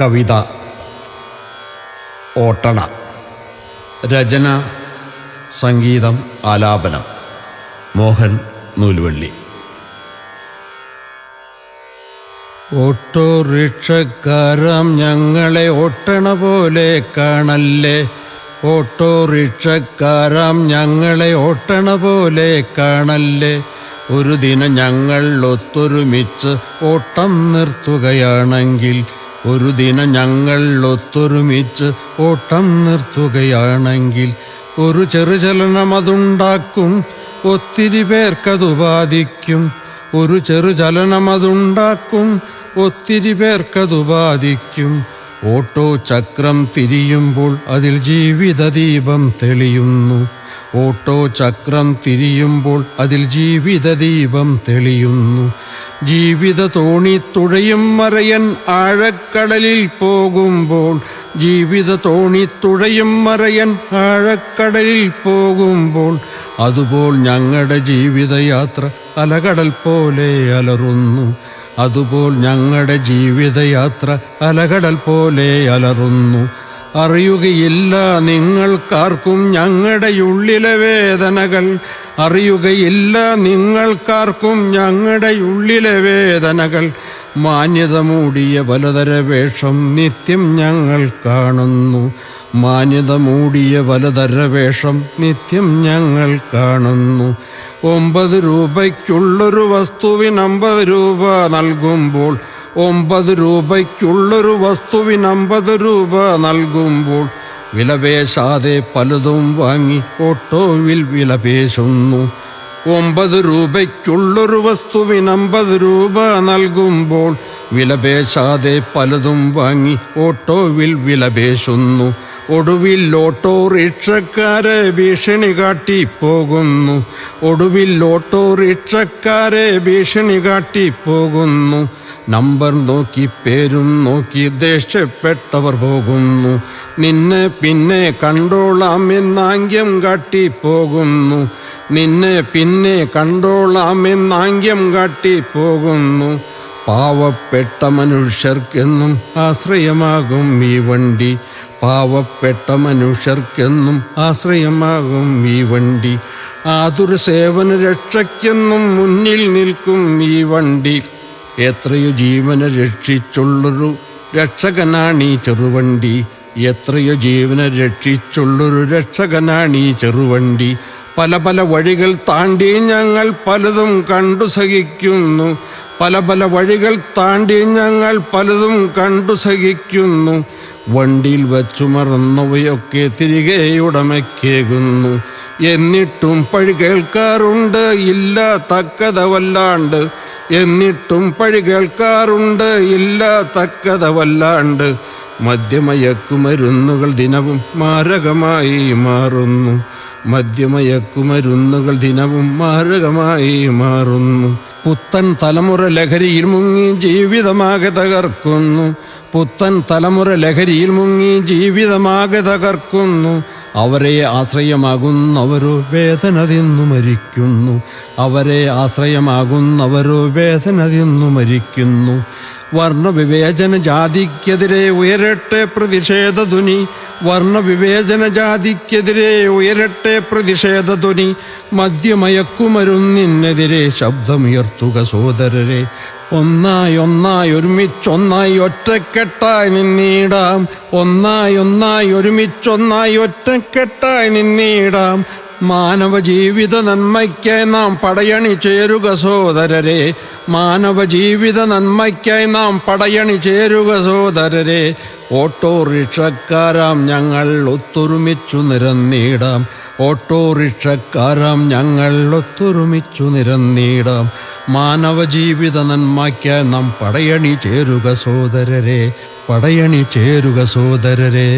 കവിത ഓട്ടണ രചന സംഗീതം ആലാപനം മോഹൻ നൂൽവള്ളി. ഓട്ടോറിക്ഷക്കാരാം ഞങ്ങളെ ഓട്ടണ പോലെ കാണല്ലേ? ഓട്ടോറിക്ഷക്കാരാം ഞങ്ങളെ ഓട്ടണ പോലെ കാണല്ലേ? ഒരു ദിനം ഞങ്ങൾ ഒത്തൊരുമിച്ച് ഓട്ടം നിർത്തുകയാണെങ്കിൽ ഒരു ദിനം ഞങ്ങൾ ഒത്തൊരുമിച്ച് ഓട്ടം നിർത്തുകയാണെങ്കിൽ ഒരു ചെറുചലനം അതുണ്ടാക്കും ഒത്തിരി പേർക്കത് ബാധിക്കും ഒരു ചെറുചലനം അതുണ്ടാക്കും ഒത്തിരി പേർക്കത് ബാധിക്കും ഓട്ടോ ചക്രം തിരിയുമ്പോൾ അതിൽ ജീവിത ദീപം തെളിയുന്നു. ഓട്ടോ ചക്രം തിരിയുമ്പോൾ അതിൽ ജീവിത ദീപം തെളിയുന്നു. ജീവിത തോണി തുഴയും മറയൻ ആഴക്കടലിൽ പോകുമ്പോൾ. ജീവിത തോണി തുഴയും മറയൻ ആഴക്കടലിൽ പോകുമ്പോൾ. അതുപോൽ ഞങ്ങളുടെ ജീവിതയാത്ര അലകടൽ പോലെ അലറുന്നു. അതുപോൽ ഞങ്ങളുടെ ജീവിതയാത്ര അലകടൽ പോലെ അലറുന്നു. അറിയുകയില്ല നിങ്ങൾക്കാർക്കും ഞങ്ങളുടെ ഉള്ളിലെ വേദനകൾ. അറിയുകയില്ല നിങ്ങൾക്കാർക്കും ഞങ്ങളുടെ ഉള്ളിലെ വേദനകൾ. മാന്യത മൂടിയ പലതര വേഷം നിത്യം ഞങ്ങൾ കാണുന്നു. മാന്യത മൂടിയ പലതര വേഷം നിത്യം ഞങ്ങൾ കാണുന്നു. ഒമ്പത് രൂപയ്ക്കുള്ളൊരു വസ്തുവിന് അമ്പത് രൂപ നൽകുമ്പോൾ ഒമ്പത് രൂപയ്ക്കുള്ളൊരു വസ്തുവിന് അമ്പത് രൂപ നൽകുമ്പോൾ വിലപേശാതെ പലതും വാങ്ങി ഓട്ടോവിൽ വിലപേശുന്നു. ഒമ്പത് രൂപയ്ക്കുള്ളൊരു വസ്തുവിന് അമ്പത് രൂപ നൽകുമ്പോൾ വിലപേശാതെ പലതും വാങ്ങി ഓട്ടോവിൽ വിലപേശുന്നു. ഒടുവിൽ ഓട്ടോറിക്ഷക്കാരെ ഭീഷണി കാട്ടിപ്പോകുന്നു. ഒടുവിൽ ഓട്ടോറിക്ഷക്കാരെ ഭീഷണി കാട്ടി പോകുന്നു നമ്പർ നോക്കി പേരും നോക്കി ദേഷ്യപ്പെട്ടവർ പോകുന്നു. നിന്നെ പിന്നെ കണ്ടോളാം എന്നാംഗ്യം കാട്ടിപ്പോകുന്നു. നിന്നെ പിന്നെ കണ്ടോളാം എന്നാംഗ്യം കാട്ടിപ്പോകുന്നു. പാവപ്പെട്ട മനുഷ്യർക്കെന്നും ആശ്രയമാകും ഈ വണ്ടി. പാവപ്പെട്ട മനുഷ്യർക്കെന്നും ആശ്രയമാകും ഈ വണ്ടി. ആതുര സേവന രക്ഷയ്ക്കെന്നും മുന്നിൽ നിൽക്കും ഈ വണ്ടി. എത്രയോ ജീവനെ രക്ഷിച്ചുള്ളൊരു രക്ഷകനാണീ ചെറുവണ്ടി. എത്രയോ ജീവനെ രക്ഷിച്ചുള്ളൊരു രക്ഷകനാണീ ചെറുവണ്ടി. പല പല വഴികൾ താണ്ടി ഞങ്ങൾ പലതും കണ്ടു സഹിക്കുന്നു. പല പല വഴികൾ താണ്ടി ഞങ്ങൾ പലതും കണ്ടു സഹിക്കുന്നു. വണ്ടിയിൽ വച്ചു മറന്നവയൊക്കെ തിരികെ ഉടമയ്ക്കേകുന്നു. എന്നിട്ടും പഴി കേൾക്കാറുണ്ട് ഇല്ല എന്നിട്ടും പഴി കേൾക്കാറുണ്ട്. ഇല്ല വല്ലാണ്ട് മദ്യമയക്കുമരുന്നുകൾ ദിനവും മാരകമായി മാറുന്നു. മദ്യമയക്കുമരുന്നുകൾ ദിനവും മാരകമായി മാറുന്നു. പുത്തൻ തലമുറ ലഹരിയിൽ മുങ്ങി ജീവിതമാകെ തകർക്കുന്നു. പുത്തൻ തലമുറ ലഹരിയിൽ മുങ്ങി ജീവിതമാകെ തകർക്കുന്നു. അവരെ ആശ്രയമാകുന്നവരോ വേദന തിന്നു മരിക്കുന്നു. അവരെ ആശ്രയമാകുന്നവരോ വേദന തിന്നു മരിക്കുന്നു. വർണവിവേചന ജാതിക്കെതിരെ ഉയരട്ടെ പ്രതിഷേധ ധ്വനി വർണവിവേചന ജാതിക്കെതിരെ ഉയരട്ടെ പ്രതിഷേധ ധ്വനി മദ്യമയക്കുമരുന്നിനെതിരെ ശബ്ദമുയർത്തുക സോദരരെ ഒന്നായി ഒന്നായി ഒരുമിച്ചൊന്നായി ഒറ്റക്കെട്ടായി നിന്നിടാം. ഒന്നായി ഒന്നായി ഒരുമിച്ചൊന്നായി ഒറ്റക്കെട്ടായി നിന്നിടാം. മാനവ ജീവിത നന്മയ്ക്കായി നാം പടയണി ചേരുക സോദരരെ മാനവ ജീവിത നന്മയ്ക്കായി നാം പടയണി ചേരുക സോദരരെ ഓട്ടോറിക്ഷക്കാരാം ഞങ്ങൾ ഒത്തൊരുമിച്ചു നിരന്നിടാം ഓട്ടോറിക്ഷക്കാരാം ഞങ്ങൾ ഒത്തൊരുമിച്ചു നിരന്നിടാം മാനവ ജീവിത നന്മയ്ക്കായി നാം പടയണി ചേരുക സോദരരെ പടയണി ചേരുക സോദരരെ